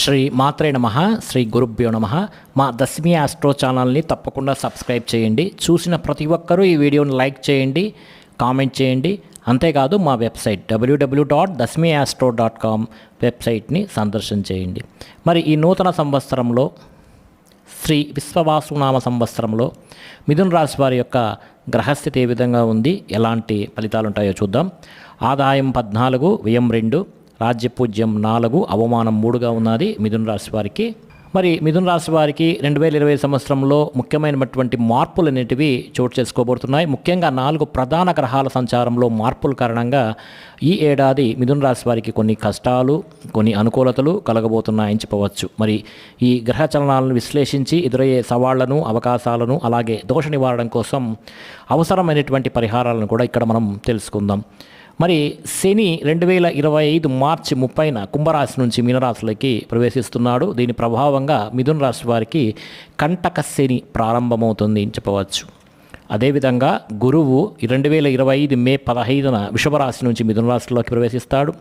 శ్రీ మాత్రే నమ శ్రీ గురుభ్యో నమ. మా దశమి ఆస్ట్రో ఛానల్ని తప్పకుండా సబ్స్క్రైబ్ చేయండి. చూసిన ప్రతి ఒక్కరూ ఈ వీడియోని లైక్ చేయండి కామెంట్ చేయండి. అంతేకాదు మా website W W dot Dashami astro dot com వెబ్సైట్ని సందర్శన చేయండి. మరి ఈ నూతన సంవత్సరంలో శ్రీ విశ్వవాసునామ సంవత్సరంలో మిథున్ రాశి వారి యొక్క గ్రహస్థితి ఏ విధంగా ఉంది? ఎలాంటి ఫలితాలు ఉంటాయో చూద్దాం. ఆదాయం పద్నాలుగు వ్యయం రెండు. రాజ్యపూజ్యం నాలుగు అవమానం మూడుగా ఉన్నది మిథున్ రాశి వారికి. మరి మిథున్ రాశి వారికి రెండు వేల ఇరవై సంవత్సరంలో ముఖ్యమైనటువంటి మార్పులు అనేటివి చోటు చేసుకోబోతున్నాయి. ముఖ్యంగా నాలుగు ప్రధాన గ్రహాల సంచారంలో మార్పుల కారణంగా ఈ ఏడాది మిథున్ రాశి వారికి కొన్ని కష్టాలు కొన్ని అనుకూలతలు కలగబోతున్నాయని చెప్పవచ్చు. మరి ఈ గ్రహ చలనాలను విశ్లేషించి ఎదురయ్యే సవాళ్ళను అవకాశాలను అలాగే దోష నివారణ కోసం అవసరమైనటువంటి పరిహారాలను కూడా ఇక్కడ మనం తెలుసుకుందాం. మరి శని రెండు వేల ఇరవై ఐదు మార్చి ముప్పైన కుంభరాశి నుంచి మీనరాశులకి ప్రవేశిస్తున్నాడు. దీని ప్రభావంగా మిథున రాశి వారికి కంటక శని ప్రారంభమవుతుంది అని చెప్పవచ్చు. అదేవిధంగా గురువు రెండు వేల ఇరవై ఐదు మే పదహైదున వృషభరాశి నుంచి మిథున రాశిలోకి ప్రవేశిస్తాడు.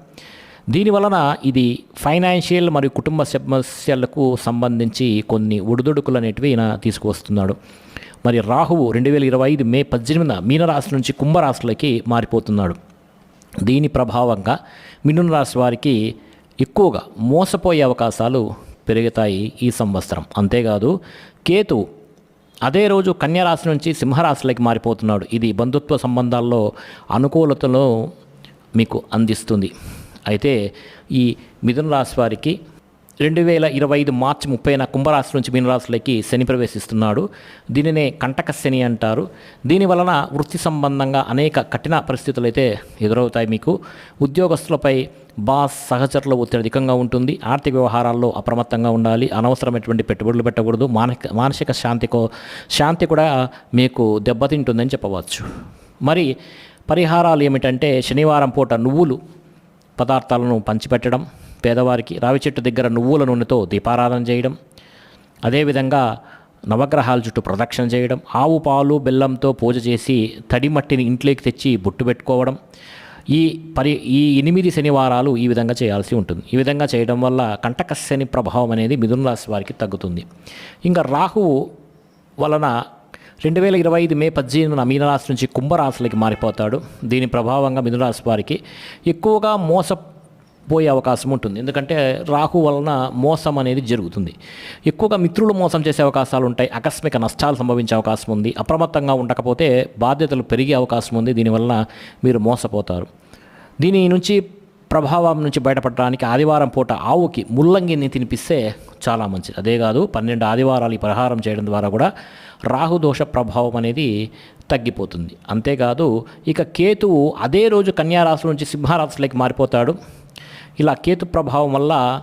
దీనివలన ఇది ఫైనాన్షియల్ మరియు కుటుంబ సమస్యలకు సంబంధించి కొన్ని ఒడిదుడుకులు అనేటివి ఈయన తీసుకువస్తున్నాడు. మరి రాహువు రెండు వేల ఇరవై ఐదు మే పద్దెనిమిదిన మీనరాశి నుంచి కుంభరాశిలోకి మారిపోతున్నాడు. దీని ప్రభావంగా మిథున రాశి వారికి ఎక్కువగా మోసపోయే అవకాశాలు పెరుగుతాయి ఈ సంవత్సరం. అంతేకాదు కేతు అదే రోజు కన్యరాశి నుంచి సింహరాశిలోకి మారిపోతున్నాడు. ఇది బంధుత్వ సంబంధాల్లో అనుకూలతను మీకు అందిస్తుంది. అయితే ఈ మిథున రాశి వారికి రెండు వేల ఇరవై ఐదు మార్చి ముప్పైన కుంభరాశి నుంచి మీనరాశులకి శని ప్రవేశిస్తున్నాడు. దీనినే కంటక శని అంటారు. దీని వలన వృత్తి సంబంధంగా అనేక కఠిన పరిస్థితులు అయితే ఎదురవుతాయి మీకు. ఉద్యోగస్తులపై బాస్ సహచరుల ఒత్తిడి అధికంగా ఉంటుంది. ఆర్థిక వ్యవహారాల్లో అప్రమత్తంగా ఉండాలి. అనవసరమైనటువంటి పెట్టుబడులు పెట్టకూడదు. మానసిక మానసిక శాంతికో శాంతి కూడా మీకు దెబ్బతింటుందని చెప్పవచ్చు. మరి పరిహారాలు ఏమిటంటే శనివారం పూట నువ్వులు పదార్థాలను పంచిపెట్టడం పేదవారికి రావి చెట్టు దగ్గర నువ్వుల నూనెతో దీపారాధన చేయడం అదేవిధంగా నవగ్రహాల చుట్టూ ప్రదక్షిణ చేయడం ఆవు పాలు బెల్లంతో పూజ చేసి తడి మట్టిని ఇంట్లోకి తెచ్చి బొట్టు పెట్టుకోవడం ఈ పరి ఈ ఎనిమిది శనివారాలు ఈ విధంగా చేయాల్సి ఉంటుంది. ఈ విధంగా చేయడం వల్ల కంటక శని ప్రభావం అనేది మిథున రాశి వారికి తగ్గుతుంది. ఇంకా రాహువు వలన రెండు వేల ఇరవై ఐదు మే పద్దెనిమిదిన మీనరాశి నుంచి కుంభరాశులకి మారిపోతాడు. దీని ప్రభావంగా మిథునరాశి వారికి ఎక్కువగా పోయే అవకాశం ఉంటుంది. ఎందుకంటే రాహు వలన మోసం అనేది జరుగుతుంది. ఎక్కువగా మిత్రులు మోసం చేసే అవకాశాలు ఉంటాయి. ఆకస్మిక నష్టాలు సంభవించే అవకాశం ఉంది. అప్రమత్తంగా ఉండకపోతే బాధ్యతలు పెరిగే అవకాశం ఉంది. దీనివలన మీరు మోసపోతారు. దీని నుంచి ప్రభావం నుంచి బయటపడడానికి ఆదివారం పూట ఆవుకి ముల్లంగిని తినిపిస్తే చాలా మంచిది. అదే కాదు పన్నెండు ఆదివారాలు ఈ పరిహారం చేయడం ద్వారా కూడా రాహుదోష ప్రభావం అనేది తగ్గిపోతుంది. అంతేకాదు ఇక కేతువు అదే రోజు కన్యారాశి నుంచి సింహారాశులకి మారిపోతాడు. ఇలా కేతు ప్రభావం వల్ల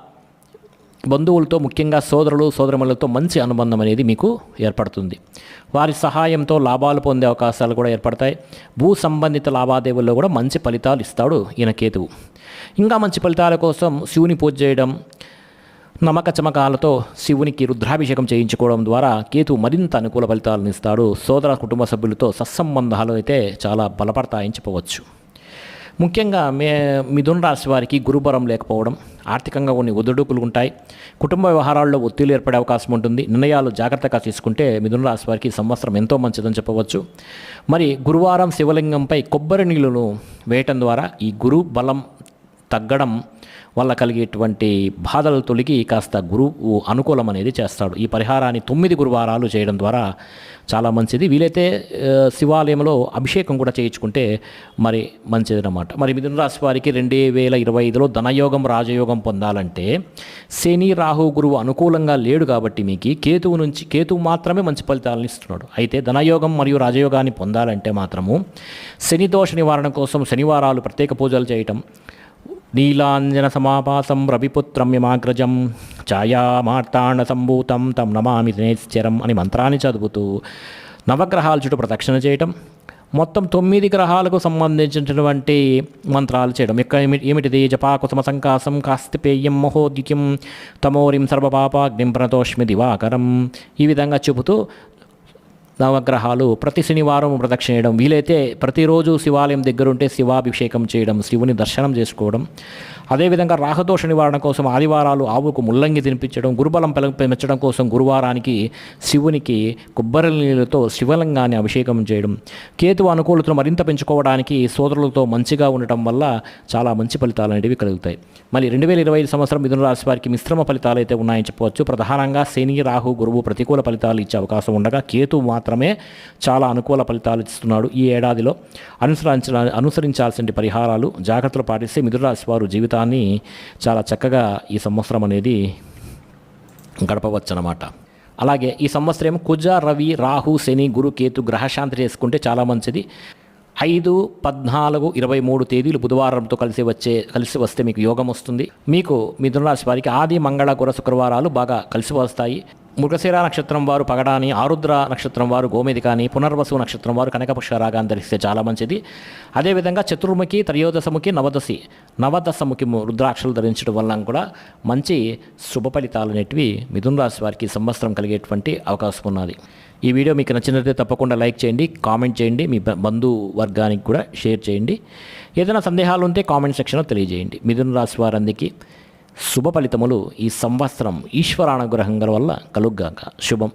బంధువులతో ముఖ్యంగా సోదరులు సోదరములతో మంచి అనుబంధం అనేది మీకు ఏర్పడుతుంది. వారి సహాయంతో లాభాలు పొందే అవకాశాలు కూడా ఏర్పడతాయి. భూ సంబంధిత లావాదేవీల్లో కూడా మంచి ఫలితాలు ఇస్తాడు ఈయన కేతువు. ఇంకా మంచి ఫలితాల కోసం శివుని పూజ చేయడం నమ్మక చమకాలతో శివునికి రుద్రాభిషేకం చేయించుకోవడం ద్వారా కేతు మరింత అనుకూల ఫలితాలను ఇస్తాడు. సోదర కుటుంబ సభ్యులతో సత్సంబంధాలు అయితే చాలా బలపడతాయని చెప్పవచ్చు. ముఖ్యంగా మే మిథున రాశి వారికి గురుబలం లేకపోవడం ఆర్థికంగా కొన్ని ఒదుడుకులు ఉంటాయి. కుటుంబ వ్యవహారాల్లో ఒత్తిళ్ళు ఏర్పడే అవకాశం ఉంటుంది. నిర్ణయాలు జాగ్రత్తగా తీసుకుంటే మిథున రాశి వారికి సంవత్సరం ఎంతో మంచిదని చెప్పవచ్చు. మరి గురువారం శివలింగంపై కొబ్బరి నీళ్ళను వేయటం ద్వారా ఈ గురు బలం తగ్గడం వల్ల కలిగేటువంటి బాధలు తొలగి కాస్త గురువు అనుకూలం అనేది చేస్తాడు. ఈ పరిహారాన్ని తొమ్మిది గురువారాలు చేయడం ద్వారా చాలా మంచిది. వీలైతే శివాలయంలో అభిషేకం కూడా చేయించుకుంటే మరి మంచిది అన్నమాట మరి మిథున రాశి వారికి రెండు వేల ఇరవై ఐదులో ధనయోగం రాజయోగం పొందాలంటే శని రాహు గురువు అనుకూలంగా లేడు కాబట్టి మీకు కేతువు నుంచి కేతువు మాత్రమే మంచి ఫలితాలను ఇస్తున్నాడు. అయితే ధనయోగం మరియు రాజయోగాన్ని పొందాలంటే మాత్రము శని దోష నివారణ కోసం శనివారాలు ప్రత్యేక పూజలు చేయటం నీలాంజన సమాపాసం రవిపుత్రం యమాగ్రజం. ఛాయామార్తాండ సంభూతం తం నమామి దినేశ్చరం అని మంత్రాన్ని చదువుతూ నవగ్రహాల చుట్టూ ప్రదక్షిణ చేయటం మొత్తం తొమ్మిది గ్రహాలకు సంబంధించినటువంటి మంత్రాలు చేయడం. ఇక్కడ ఏమిటిది? జపాకుసుమ సంకాసం కాస్తిపేయం మహోద్యుత్యం తమోరిం సర్వపాపాగ్నిం ప్రణతోష్మి దివాకరం. ఈ విధంగా చెబుతూ నవగ్రహాలు ప్రతి శనివారం ప్రదక్షిణ చేయడం వీలైతే ప్రతిరోజు శివాలయం దగ్గరుంటే శివాభిషేకం చేయడం శివుని దర్శనం చేసుకోవడం. అదేవిధంగా రాహదోష నివారణ కోసం ఆదివారాలు ఆవుకు ముల్లంగి తినిపించడం గురుబలం పెంచడం కోసం గురువారానికి శివునికి కొబ్బరి నీళ్ళతో శివలింగాన్ని అభిషేకం చేయడం. కేతు అనుకూలతను మరింత పెంచుకోవడానికి సోదరులతో మంచిగా ఉండటం వల్ల చాలా మంచి ఫలితాలు అనేవి కలుగుతాయి. మళ్ళీ రెండు వేల ఇరవై ఐదు సంవత్సరం మిథున రాశి వారికి మిశ్రమ ఫలితాలు అయితే ఉన్నాయని చెప్పవచ్చు. ప్రధానంగా శని రాహు గురువు ప్రతికూల ఫలితాలు ఇచ్చే అవకాశం ఉండగా కేతు మాత్రమే చాలా అనుకూల ఫలితాలు ఇస్తున్నాడు ఈ ఏడాదిలో. అనుసరించ అనుసరించాల్సిన పరిహారాలు జాగ్రత్తలు పాటిస్తే మిథున రాశి వారు జీవితాన్ని చాలా చక్కగా ఈ సంవత్సరం అనేది గడపవచ్చు అలాగే ఈ సంవత్సరం కుజ రవి రాహు శని గురు కేతు గ్రహశాంతి చేసుకుంటే చాలా మంచిది. ఐదు పద్నాలుగు ఇరవై మూడు తేదీలు బుధవారంతో కలిసి వచ్చే కలిసి వస్తే మీకు యోగం వస్తుంది. మీకు మిథునరాశి వారికి ఆది మంగళ గుర శుక్రవారాలు బాగా కలిసి వస్తాయి. మృగశిర నక్షత్రం వారు పగడాని ఆరుద్ర నక్షత్రం వారు గోమేది కానీ పునర్వసు నక్షత్రం వారు కనకపుష్ప రాగాన్ని ధరిస్తే చాలా మంచిది. అదేవిధంగా చతుర్ముఖి త్రయోదశముఖి నవదశి నవదశముఖి రుద్రాక్షలు ధరించడం వలన కూడా మంచి శుభ ఫలితాలు అనేటివి మిథున్ రాశి వారికి సంవత్సరం కలిగేటువంటి అవకాశం ఉన్నది. ఈ వీడియో మీకు నచ్చినట్లయితే తప్పకుండా లైక్ చేయండి కామెంట్ చేయండి మీ బ- బంధు వర్గానికి కూడా షేర్ చేయండి. ఏదైనా సందేహాలు ఉంటే కామెంట్ సెక్షన్లో తెలియజేయండి. మిథున రాశి వారందరికీ శుభ ఫలితములు ఈ సంవత్సరం ఈశ్వరానుగ్రహం గల వల్ల కలుగ్గాక. శుభం.